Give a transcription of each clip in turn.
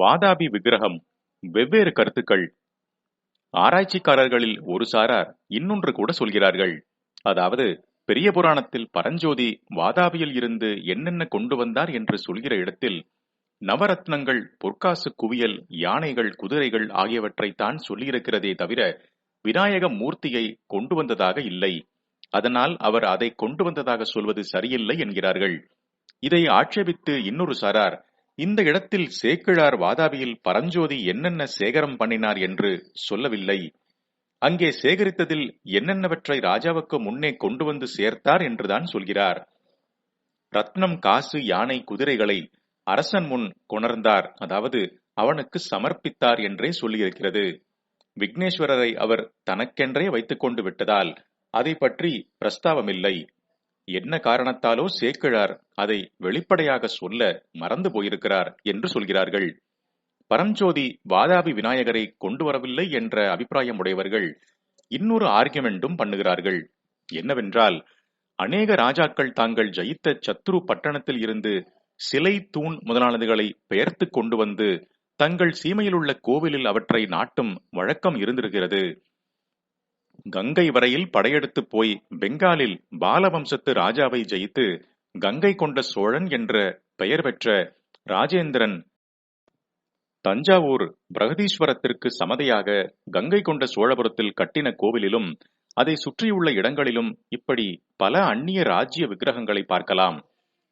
வாதாபி விக்கிரகம் வெவ்வேறு கருத்துக்கள். ஆராய்ச்சிக்காரர்களில் ஒரு சாரார் இன்னொன்று கூட சொல்கிறார்கள். அதாவது பெரிய புராணத்தில் பரஞ்சோதி வாதாபியில் இருந்து என்னென்ன கொண்டு வந்தார் என்று சொல்கிற இடத்தில் நவரத்னங்கள் பொற்காசு குவியல் யானைகள் குதிரைகள் ஆகியவற்றைத்தான் சொல்லியிருக்கிறதே தவிர விநாயக மூர்த்தியை கொண்டு வந்ததாக இல்லை. அதனால் அவர் அதை கொண்டு வந்ததாக சொல்வது சரியில்லை என்கிறார்கள். இதை ஆட்சேபித்து இன்னொரு சாரார் இந்த இடத்தில் சேக்கிழார் வாதாபியில் பரஞ்சோதி என்னென்ன சேகரம் பண்ணினார் என்று சொல்லவில்லை. அங்கே சேகரித்ததில் என்னென்னவற்றை ராஜாவுக்கு முன்னே கொண்டு வந்து சேர்த்தார் என்றுதான் சொல்கிறார். ரத்னம் காசு யானை குதிரைகளை அரசன் முன் கொணர்ந்தார். அதாவது அவனுக்கு சமர்ப்பித்தார் என்றே சொல்லியிருக்கிறது. விக்னேஸ்வரரை அவர் தனக்கென்றே வைத்துக் கொண்டு விட்டதால் அதை பற்றி பிரஸ்தாவமில்லை. என்ன காரணத்தாலோ சேக்கிழார் அதை வெளிப்படையாக சொல்ல மறந்து போயிருக்கிறார் என்று சொல்கிறார்கள். பரஞ்சோதி வாதாபி விநாயகரை கொண்டு வரவில்லை என்ற அபிப்பிராயம் உடையவர்கள் இன்னொரு ஆர்கியுமெண்டும் பண்ணுகிறார்கள். என்னவென்றால் அநேக ராஜாக்கள் தாங்கள் ஜெயித்த சத்ரு பட்டணத்தில் இருந்து சிலை தூண் முதலானதுகளை பெயர்த்து கொண்டு வந்து தங்கள் சீமையில் உள்ள கோவிலில் அவற்றை நாட்டும் வழக்கம் இருந்திருக்கிறது. கங்கை வரையில் படையெடுத்து போய் பெங்காலில் பாலவம்சத்து ராஜாவை ஜெயித்து கங்கை கொண்ட சோழன் என்ற பெயர் பெற்ற ராஜேந்திரன் தஞ்சாவூர் பிரகதீஸ்வரத்திற்கு சமதையாக கங்கை கொண்ட சோழபுரத்தில் கட்டின கோவிலிலும் அதை சுற்றியுள்ள இடங்களிலும் இப்படி பல அந்நிய ராஜ்ய விக்கிரகங்களை பார்க்கலாம்.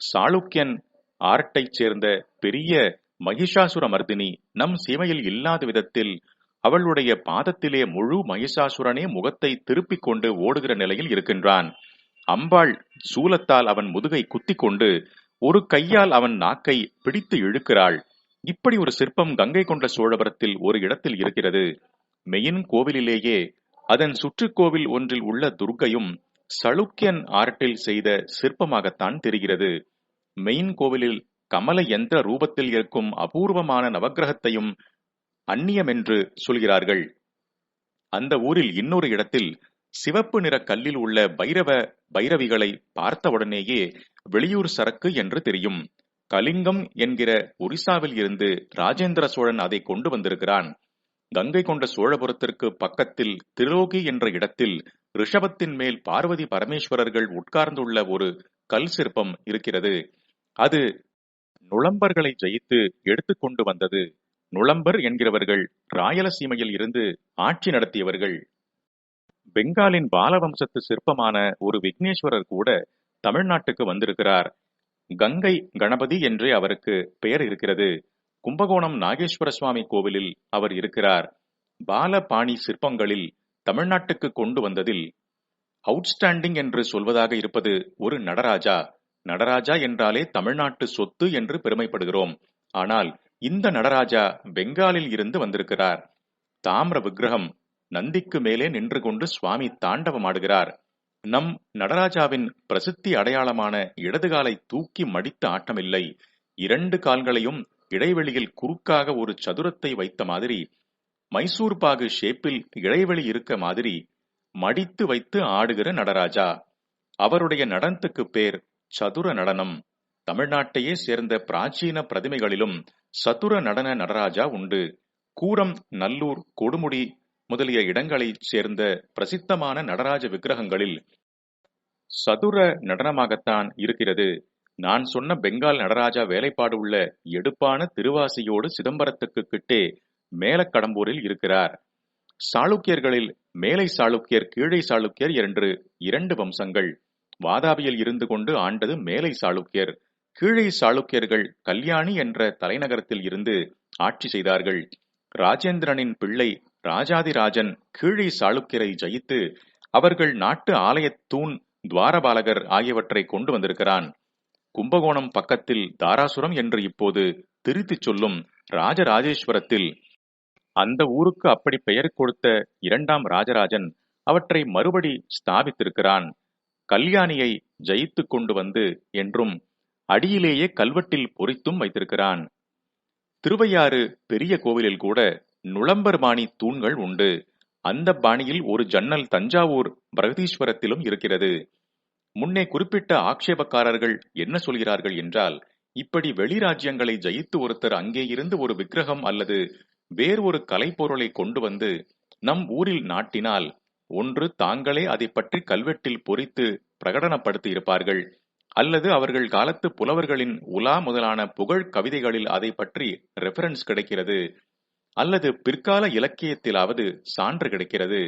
சாளுக்கியன் ஆர்ட்டைச் சேர்ந்த பெரிய மகிஷாசுர மர்தினி நம் சீமையில் இல்லாத விதத்தில் அவளுடைய பாதத்திலே முழு மகிஷாசுரனே முகத்தை திருப்பிக் கொண்டு ஓடுகிற நிலையில் இருக்கின்றான். அம்பாள் சூலத்தால் அவன் முதுகை குத்திக் கொண்டு ஒரு கையால் அவன் நாக்கை பிடித்து இழுக்கிறாள். இப்படி ஒரு சிற்பம் கங்கை கொண்ட சோழபுரத்தில் ஒரு இடத்தில் இருக்கிறது. மெயின் கோவிலிலேயே அதன் சுற்றுக்கோவில் ஒன்றில் உள்ள துர்க்கையும் சளுக்கியன் ஆர்ட்டில் செய்த சிற்பமாகத்தான் தெரிகிறது. மெயின் கோவிலில் கமல யந்திர ரூபத்தில் இருக்கும் அபூர்வமான நவக்கிரகத்தையும் அந்நியம் என்று சொல்கிறார்கள். அந்த ஊரில் இன்னொரு இடத்தில் சிவப்பு நிற கல்லில் உள்ள பைரவ பைரவிகளை பார்த்தவுடனேயே வெளியூர் சரக்கு என்று தெரியும். கலிங்கம் என்கிற ஒரிசாவில் இருந்து ராஜேந்திர சோழன் அதை கொண்டு வந்திருக்கிறான். கங்கை கொண்ட சோழபுரத்திற்கு பக்கத்தில் திரோகி என்ற இடத்தில் ரிஷபத்தின் மேல் பார்வதி பரமேஸ்வரர்கள் உட்கார்ந்துள்ள ஒரு கல் சிற்பம் இருக்கிறது. அது நுளம்பர்களை ஜெயித்து எடுத்துக்கொண்டு வந்தது. நுளம்பர் என்கிறவர்கள் ராயலசீமையில் இருந்து ஆட்சி நடத்தியவர்கள். பெங்காலின் பாலவம்சத்து சிற்பமான ஒரு விக்னேஸ்வரர் கூட தமிழ்நாட்டுக்கு வந்திருக்கிறார். கங்கை கணபதி என்றே அவருக்கு பெயர் இருக்கிறது. கும்பகோணம் நாகேஸ்வர சுவாமி கோவிலில் அவர் இருக்கிறார். பாலபாணி சிற்பங்களில் தமிழ்நாட்டுக்கு கொண்டு வந்ததில் அவுட்ஸ்டாண்டிங் என்று சொல்வதாக இருப்பது ஒரு நடராஜா. நடராஜா என்றாலே தமிழ்நாட்டு சொத்து என்று பெருமைப்படுகிறோம். ஆனால் இந்த நடராஜா பெங்காலில் இருந்து வந்திருக்கிறார். தாமிர விக்கிரகம் நந்திக்கு மேலே நின்று கொண்டு சுவாமி தாண்டவமாடுகிறார். நம் நடராஜாவின் பிரசித்தி அடையாளமான இடதுகாலை தூக்கி மடித்த ஆட்டமில்லை. இரண்டு கால்களையும் இடைவெளியில் குறுக்காக ஒரு சதுரத்தை வைத்த மாதிரி மைசூர் பாகு ஷேப்பில் இடைவெளி இருக்க மாதிரி மடித்து வைத்து ஆடுகிற நடராஜா. அவருடைய நடனத்துக்கு பேர் சதுர நடனம். தமிழ்நாட்டையே சேர்ந்த பிராச்சீன பிரதிமைகளிலும் சதுர நடன நடராஜா உண்டு. கூரம் நல்லூர் கொடுமுடி முதலிய இடங்களைச் சேர்ந்த பிரசித்தமான நடராஜ விக்கிரகங்களில் சதுர நடனமாகத்தான் இருக்கிறது. நான் சொன்ன பெங்கால் நடராஜா வேலைப்பாடு உள்ள எடுப்பான திருவாசியோடு சிதம்பரத்துக்கு கிட்டே மேலக்கடம்பூரில் இருக்கிறார். சாளுக்கியர்களில் மேலை சாளுக்கியர் கீழை சாளுக்கியர் என்று இரண்டு வம்சங்கள். வாதாபியில் இருந்து கொண்டு ஆண்டது மேலை சாளுக்கியர். கீழை சாளுக்கியர்கள் கல்யாணி என்ற தலைநகரத்தில் இருந்து ஆட்சி செய்தார்கள். ராஜேந்திரனின் பிள்ளை ராஜாதிராஜன் கீழை சாளுக்கியரை ஜெயித்து அவர்கள் நாட்டு ஆலயத் தூண் துவாரபாலகர் ஆகியவற்றை கொண்டு வந்திருக்கிறான். கும்பகோணம் பக்கத்தில் தாராசுரம் என்று இப்போது திருத்திச் சொல்லும் ராஜராஜேஸ்வரத்தில் அந்த ஊருக்கு அப்படி பெயர் கொடுத்த இரண்டாம் ராஜராஜன் அவற்றை மறுபடி ஸ்தாபித்திருக்கிறான். கல்யாணியை ஜெயித்து கொண்டு வந்து என்றும் அடியிலேயே கல்வெட்டில் பொறித்தும் வைத்திருக்கிறான். திருவையாறு பெரிய கோவிலில் கூட நுளம்பர் பாணி தூண்கள் உண்டு. அந்த பாணியில் ஒரு ஜன்னல் தஞ்சாவூர் பிரகதீஸ்வரத்திலும் இருக்கிறது. முன்னே குறிப்பிட்ட ஆக்ஷேபக்காரர்கள் என்ன சொல்கிறார்கள் என்றால் இப்படி வெளிராஜ்யங்களை ஜெயித்து ஒருத்தர் அங்கே இருந்து ஒரு விக்கிரகம் அல்லது வேறு ஒரு கலைப்பொருளை கொண்டு வந்து நம் ஊரில் நாட்டினால் ஒன்று தாங்களே அதை பற்றி கல்வெட்டில் பொறித்து பிரகடனப்படுத்தி இருப்பார்கள். அல்லது அவர்கள் காலத்து புலவர்களின் உலா முதலான புகழ் கவிதைகளில் அதை பற்றி ரெஃபரன்ஸ் கிடைக்கிறது. அல்லது பிற்கால இலக்கியத்திலாவது சான்று கிடைக்கிறது.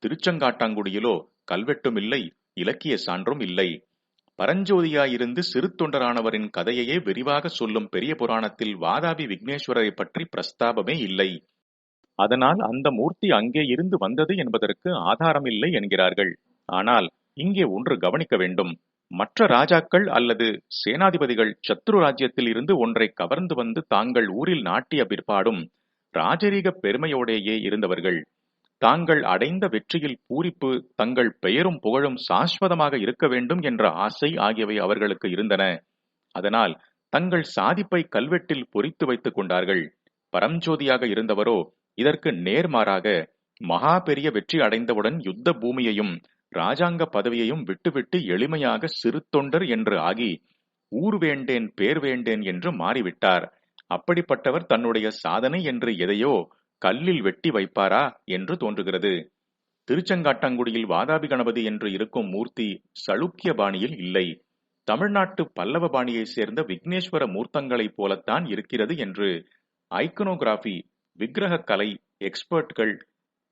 திருச்செங்காட்டாங்குடியிலோ கல்வெட்டும் இல்லை இலக்கிய சான்றும் இல்லை. பரஞ்சோதியாயிருந்து சிறு தொண்டரானவரின் கதையையே விரிவாக சொல்லும் பெரிய புராணத்தில் வாதாபி விக்னேஸ்வரரை பற்றி பிரஸ்தாபமே இல்லை. அதனால் அந்த மூர்த்தி அங்கே இருந்து வந்தது என்பதற்கு ஆதாரம் இல்லை என்கிறார்கள். ஆனால் இங்கே ஒன்று கவனிக்க வேண்டும். மற்ற ராஜாக்கள் அல்லது சேனாதிபதிகள் சத்ரு ராஜ்யத்தில் இருந்து ஒன்றை கவர்ந்து வந்து தாங்கள் ஊரில் நாட்டிய பிற்பாடும் ராஜரீக பெருமையோடேயே இருந்தவர்கள். தாங்கள் அடைந்த வெற்றியில் பூரிப்பு தங்கள் பெயரும் புகழும் சாஸ்வதமாக இருக்க வேண்டும் என்ற ஆசை ஆகியவை அவர்களுக்கு இருந்தன. அதனால் தங்கள் சாதிப்பை கல்வெட்டில் பொறித்து வைத்துக் கொண்டார்கள். பரம்ஜோதியாக இருந்தவரோ இதற்கு நேர்மாறாக மகா பெரிய வெற்றி அடைந்தவுடன் யுத்த பூமியையும் ராஜாங்க பதவியையும் விட்டுவிட்டு எளிமையாக சிறு தொண்டர் என்று ஆகி ஊர் வேண்டேன் பேர் வேண்டேன் என்று மாறிவிட்டார். அப்படிப்பட்டவர் தன்னுடைய சாதனை என்று எதையோ கல்லில் வெட்டி வைப்பாரா என்று தோன்றுகிறது. திருச்செங்காட்டாங்குடியில் வாதாபி கணபதி என்று இருக்கும் மூர்த்தி சளுக்கிய பாணியில் இல்லை. தமிழ்நாட்டு பல்லவ பாணியைச் சேர்ந்த விக்னேஸ்வர மூர்த்தங்களைப் போலத்தான் இருக்கிறது என்று ஐக்கனோகிராஃபி விக்கிரக கலை எக்ஸ்பர்ட்கள்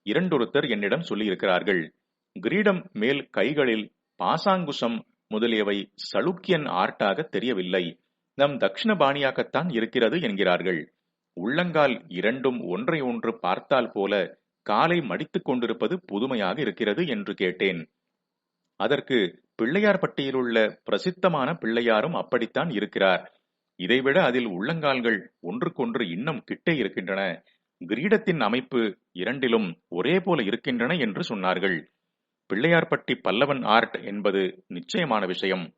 இரண்டொருத்தர் என்னிடம் சொல்லியிருக்கிறார்கள். கிரீடம் மேல் கைகளில் பாசாங்குசம் முதலியவை சளுக்கியன் ஆர்ட்டாக தெரியவில்லை. நம் தக்ஷண பாணியாகத்தான் இருக்கிறது என்கிறார்கள். உள்ளங்கால் இரண்டும் ஒன்றை ஒன்று பார்த்தால் போல காலை மடித்துக் கொண்டிருப்பது புதுமையாக இருக்கிறது என்று கேட்டேன். அதற்கு பிள்ளையார்பட்டியிலுள்ள பிரசித்தமான பிள்ளையாரும் அப்படித்தான் இருக்கிறார். இதைவிட அதில் உள்ளங்கால்கள் ஒன்றுக்கொன்று இன்னும் கிட்டே இருக்கின்றன. கிரீடத்தின் அமைப்பு இரண்டிலும் ஒரே போல இருக்கின்றன என்று சொன்னார்கள். பிள்ளையார்பட்டி பல்லவன் ஆர்ட் என்பது நிச்சயமான விஷயம்.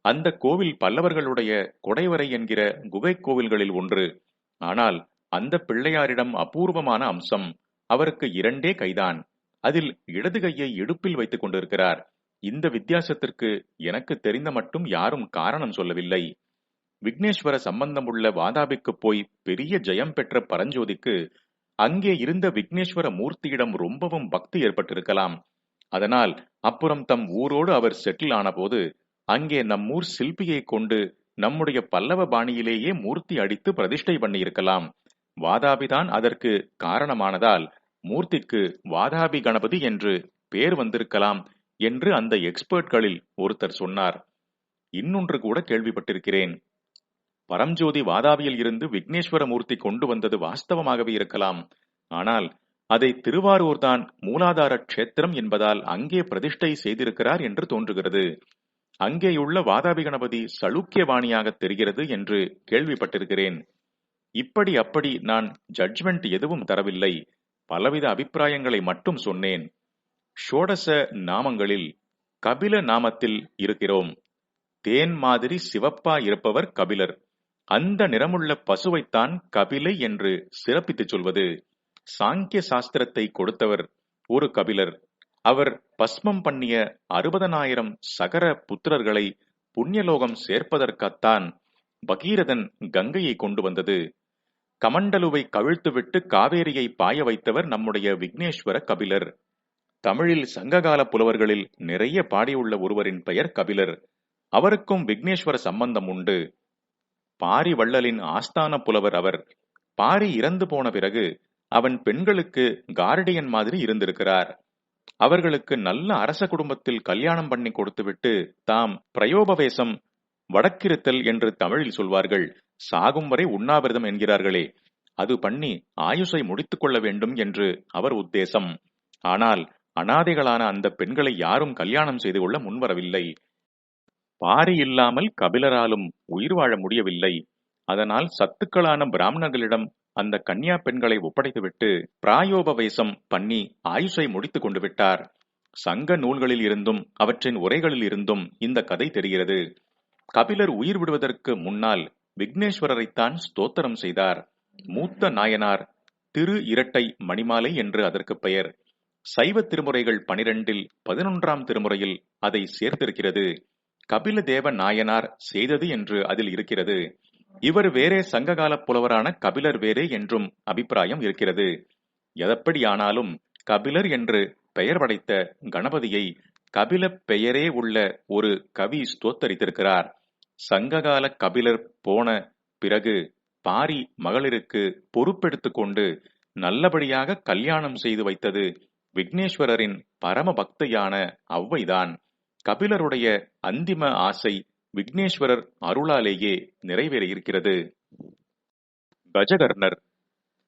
அந்த கோவில் பல்லவர்களுடைய கொடைவரை என்கிற குகை கோவில்களில் ஒன்று. ஆனால் அந்த பிள்ளையாரிடம் அபூர்வமான அம்சம். அவருக்கு இரண்டே கைதான். அதில் இடது கையை இடுப்பில் வைத்துக் கொண்டிருக்கிறார். இந்த வித்தியாசத்திற்கு எனக்கு தெரிந்த மட்டும் யாரும் காரணம் சொல்லவில்லை. விக்னேஸ்வர சம்பந்தமுள்ள வாதாபிக்கு போய் பெரிய ஜெயம் பெற்ற பரஞ்சோதிக்கு அங்கே இருந்த விக்னேஸ்வர மூர்த்தியிடம் ரொம்பவும் பக்தி ஏற்பட்டிருக்கலாம். அதனால் அப்புறம் தம் ஊரோடு அவர் செட்டில் ஆனபோது அங்கே நம்மூர் சிற்பியை கொண்டு நம்முடைய பல்லவ பாணியிலேயே மூர்த்தி அடித்து பிரதிஷ்டை பண்ணியிருக்கலாம். வாதாபிதான் அதற்கு காரணமானதால் மூர்த்திக்கு வாதாபி கணபதி என்று பேர் வந்திருக்கலாம் என்று அந்த எக்ஸ்பர்ட்களில் ஒருத்தர் சொன்னார். இன்னொன்று கூட கேள்விப்பட்டிருக்கிறேன். பரம்ஜோதி வாதாபியில் இருந்து விக்னேஸ்வர மூர்த்தி கொண்டு வந்தது வாஸ்தவமாகவே இருக்கலாம். ஆனால் அதை திருவாரூர்தான் மூலாதார க்ஷேத்திரம் என்பதால் அங்கே பிரதிஷ்டை செய்திருக்கிறார் என்று தோன்றுகிறது. அங்கேயுள்ள வாதாபி கணபதி சளுக்கியவாணியாக தெரிகிறது என்று கேள்விப்பட்டிருக்கிறேன். இப்படி அப்படி நான் ஜட்ஜ்மெண்ட் எதுவும் தரவில்லை. பலவித அபிப்பிராயங்களை மட்டும் சொன்னேன். ஷோடச நாமங்களில் கபில நாமத்தில் இருக்கிறோம். தேன் மாதிரி சிவப்பா இருப்பவர் கபிலர். அந்த நிறமுள்ள பசுவைத்தான் கபிலை என்று சிறப்பித்துச் சொல்வது. சாங்கிய சாஸ்திரத்தை கொடுத்தவர் ஒரு கபிலர். அவர் பஸ்மம் பண்ணிய அறுபதனாயிரம் சகர புத்திரர்களை புண்ணியலோகம் சேர்ப்பதற்கத்தான் பகீரதன் கங்கையை கொண்டு வந்தது. கமண்டலுவை கவிழ்த்துவிட்டு காவேரியை பாய வைத்தவர் நம்முடைய விக்னேஸ்வர கபிலர். தமிழில் சங்ககால புலவர்களில் நிறைய பாடியுள்ள ஒருவரின் பெயர் கபிலர். அவருக்கும் விக்னேஸ்வர சம்பந்தம் உண்டு. பாரி வள்ளலின் ஆஸ்தான புலவர் அவர். பாரி இறந்து போன பிறகு அவன் பெண்களுக்கு கார்டியன் மாதிரி இருந்திருக்கிறார். அவர்களுக்கு நல்ல அரச குடும்பத்தில் கல்யாணம் பண்ணி கொடுத்துவிட்டு தாம் பிரயோபவேசம் வடக்கிருத்தல் என்று தமிழில் சொல்வார்கள். சாகும் வரை உண்ணாவிரதம் என்கிறார்களே. அது பண்ணி ஆயுசை முடித்துக் கொள்ள வேண்டும் என்று அவர் உத்தேசம். ஆனால் அனாதைகளான அந்த பெண்களை யாரும் கல்யாணம் செய்து கொள்ள முன்வரவில்லை. பாரி இல்லாமல் கபிலராலும் உயிர் வாழ முடியவில்லை. அதனால் சத்துக்களான பிராமணர்களிடம் அந்த கன்னியா பெண்களை ஒப்படைத்துவிட்டு பிராயோபவேசம் பண்ணி ஆயுஷை முடித்துக் கொண்டு விட்டார். சங்க நூல்களில் இருந்தும் அவற்றின் உரைகளில் இருந்தும் இந்த கதை தெரிகிறது. கபிலர் உயிர் விடுவதற்கு முன்னால் விக்னேஸ்வரரைத்தான் ஸ்தோத்திரம் செய்தார். மூத்த நாயனார் திரு இரட்டை மணிமாலை என்று அதற்கு பெயர். சைவ திருமுறைகள் பனிரெண்டில் பதினொன்றாம் திருமுறையில் அதை சேர்த்திருக்கிறது. கபில தேவ நாயனார் செய்தது என்று அதில் இருக்கிறது. இவர் வேறே சங்ககால புலவரான கபிலர் வேறே என்றும் அபிப்பிராயம் இருக்கிறது. எதப்படியானாலும் கபிலர் என்று பெயர் படைத்த கணபதியை கபில பெயரே உள்ள ஒரு கவி ஸ்தோத்தரித்திருக்கிறார். சங்ககால கபிலர் போன பிறகு பாரி மகளிருக்கு பொறுப்பெடுத்து கொண்டு நல்லபடியாக கல்யாணம் செய்து வைத்தது விக்னேஸ்வரரின் பரம பக்தையான அவ்வைதான் கபிலருடைய அந்திம ஆசை விக்னேஸ்வரர் அருளாலேயே நிறைவேறியிருக்கிறது. கஜகர்ணர்.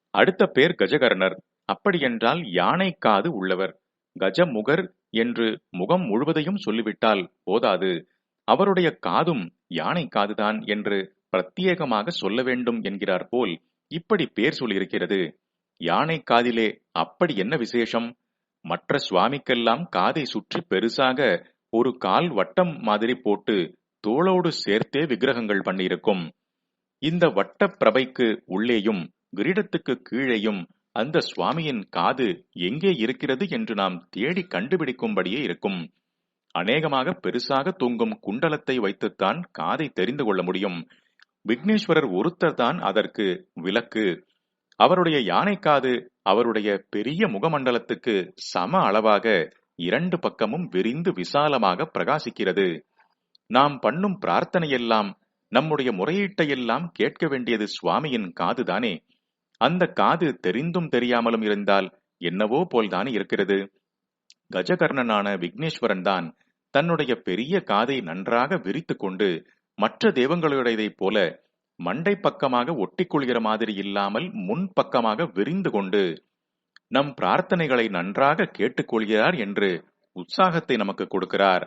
அடுத்த பேர் கஜகர்ணர். அப்படியென்றால் யானை காது உள்ளவர். கஜமுகர் என்று முகம் முழுவதையும் சொல்லிவிட்டால் போதாது. அவருடைய காதும் யானை காதுதான் என்று பிரத்யேகமாக சொல்ல வேண்டும் என்கிறார் போல் இப்படி பேர் சொல்லியிருக்கிறது. யானை காதிலே அப்படி என்ன விசேஷம்? மற்ற சுவாமிக்கெல்லாம் காதை சுற்றி பெருசாக ஒரு கால் வட்டம் மாதிரி போட்டு தோளோடு சேர்த்தே விக்கிரகங்கள் பண்ணியிருக்கும். இந்த வட்டப்பிரபைக்கு உள்ளேயும் கிரீடத்துக்கு கீழேயும் அந்த சுவாமியின் காது எங்கே இருக்கிறது என்று நாம் தேடி கண்டுபிடிக்கும்படியே இருக்கும். அநேகமாக பெருசாக தூங்கும் குண்டலத்தை வைத்துத்தான் காதை தெரிந்து கொள்ள முடியும். விக்னேஸ்வரர் ஒருத்தர் தான் அதற்கு விலக்கு அவருடைய யானை காது அவருடைய பெரிய முகமண்டலத்துக்கு சம அளவாக இரண்டு பக்கமும் விரிந்து விசாலமாக பிரகாசிக்கிறது. நாம் பண்ணும் பிரார்த்தனையெல்லாம் நம்முடைய முறையீட்டையெல்லாம் கேட்க வேண்டியது சுவாமியின் காதுதானே அந்த காது தெரிந்தும் தெரியாமலும் இருந்தால் என்னவோ போல்தானே இருக்கிறது? கஜகர்ணனான விக்னேஸ்வரன் தான் தன்னுடைய பெரிய காதை நன்றாக விரித்து கொண்டு மற்ற தெய்வங்களுடையதைப் போல மண்டை பக்கமாக ஒட்டிக்கொள்கிற மாதிரி இல்லாமல் முன் பக்கமாக விரிந்து கொண்டு நம் பிரார்த்தனைகளை நன்றாக கேட்டுக்கொள்கிறார் என்று உற்சாகத்தை நமக்கு கொடுக்கிறார்.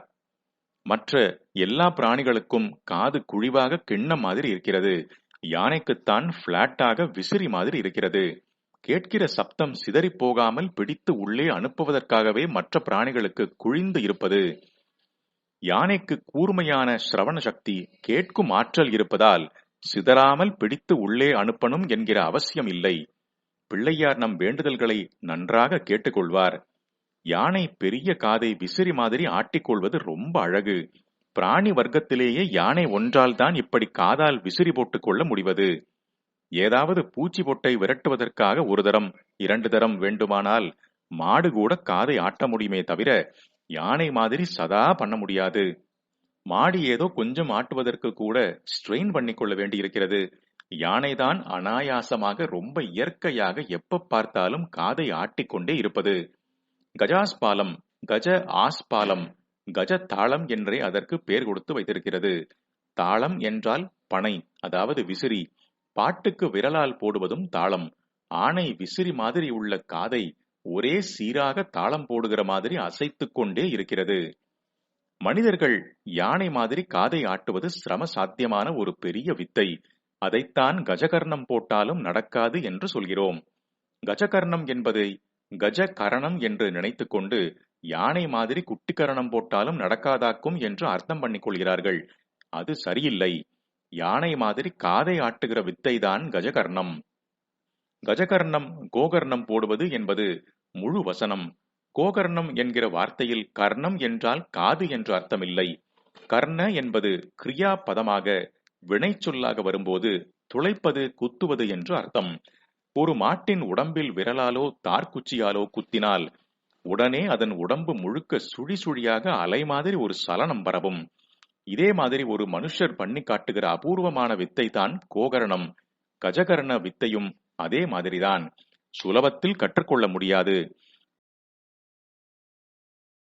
மற்ற எல்லா பிராணிகளுக்கும் காது குழிவாக கிண்ணம் மாதிரி இருக்கிறது. யானைக்குத்தான் பிளாட்டாக விசிறி மாதிரி இருக்கிறது. கேட்கிற சப்தம் சிதறி போகாமல் பிடித்து உள்ளே அனுப்புவதற்காகவே மற்ற பிராணிகளுக்கு குழிந்து இருப்பது. யானைக்கு கூர்மையான சிரவண சக்தி கேட்கும் ஆற்றல் இருப்பதால் சிதறாமல் பிடித்து உள்ளே அனுப்பணும் என்கிற அவசியம் இல்லை. பிள்ளையார் நம் வேண்டுதல்களை நன்றாக கேட்டுக்கொள்வார். யானை பெரிய காதை விசிறி மாதிரி ஆட்டிக்கொள்வது ரொம்ப அழகு. பிராணி வர்க்கத்திலேயே யானை ஒன்றால் தான் இப்படி காதால் விசிறி போட்டுக் கொள்ள முடிவது. ஏதாவது பூச்சி பொட்டை விரட்டுவதற்காக ஒரு தரம் இரண்டு தரம் வேண்டுமானால் மாடு கூட காதை ஆட்ட முடியுமே தவிர யானை மாதிரி சதா பண்ண முடியாது. மாடு ஏதோ கொஞ்சம் ஆட்டுவதற்கு கூட ஸ்ட்ரெயின் பண்ணி கொள்ள வேண்டியிருக்கிறது. யானைதான் அனாயாசமாக ரொம்ப இயற்கையாக எப்ப பார்த்தாலும் காதை ஆட்டிக்கொண்டே இருப்பது. கஜாஸ்பாலம் கஜ ஆஸ்பாலம் கஜ தாளம் என்றே அதற்கு பெயர் கொடுத்து வைத்திருக்கிறது. தாளம் என்றால் பனை அதாவது விசிறி. பாட்டுக்கு விரலால் போடுவதும் தாளம். ஆணை விசிறி மாதிரி உள்ள காதை ஒரே சீராக தாளம் போடுகிற மாதிரி அசைத்துக் கொண்டே இருக்கிறது. மனிதர்கள் யானை மாதிரி காதை ஆட்டுவது சிரம சாத்தியமான ஒரு பெரிய வித்தை. அதைத்தான் கஜகர்ணம் போட்டாலும் நடக்காது என்று சொல்கிறோம். கஜகர்ணம் என்பதை கஜ கரணம் என்று நினைத்துக்கொண்டு யானை மாதிரி குட்டி கரணம் போட்டாலும் நடக்காதாக்கும் என்று அர்த்தம் பண்ணிக் கொள்கிறார்கள். அது சரியில்லை. யானை மாதிரி காதை ஆட்டுகிற வித்தைதான் கஜகர்ணம். கஜகர்ணம் கோகர்ணம் போடுவது என்பது முழு வசனம். கோகர்ணம் என்கிற வார்த்தையில் கர்ணம் என்றால் காது என்று அர்த்தமில்லை. கர்ண என்பது கிரியா பதமாக வினை சொல்லாக வரும்போது துளைப்பது குத்துவது என்று அர்த்தம். ஒரு மாட்டின் உடம்பில் விரலாலோ தார்குச்சியாலோ குத்தினால் உடனே அதன் உடம்பு முழுக்க சுழி சுழியாக அலை மாதிரி ஒரு சலனம் பரவும். இதே மாதிரி ஒரு மனுஷர் பண்ணி காட்டுகிற அபூர்வமான வித்தை தான் கோகரணம். கஜகரண வித்தையும் அதே மாதிரிதான். சுலபத்தில் கற்றுக்கொள்ள முடியாது.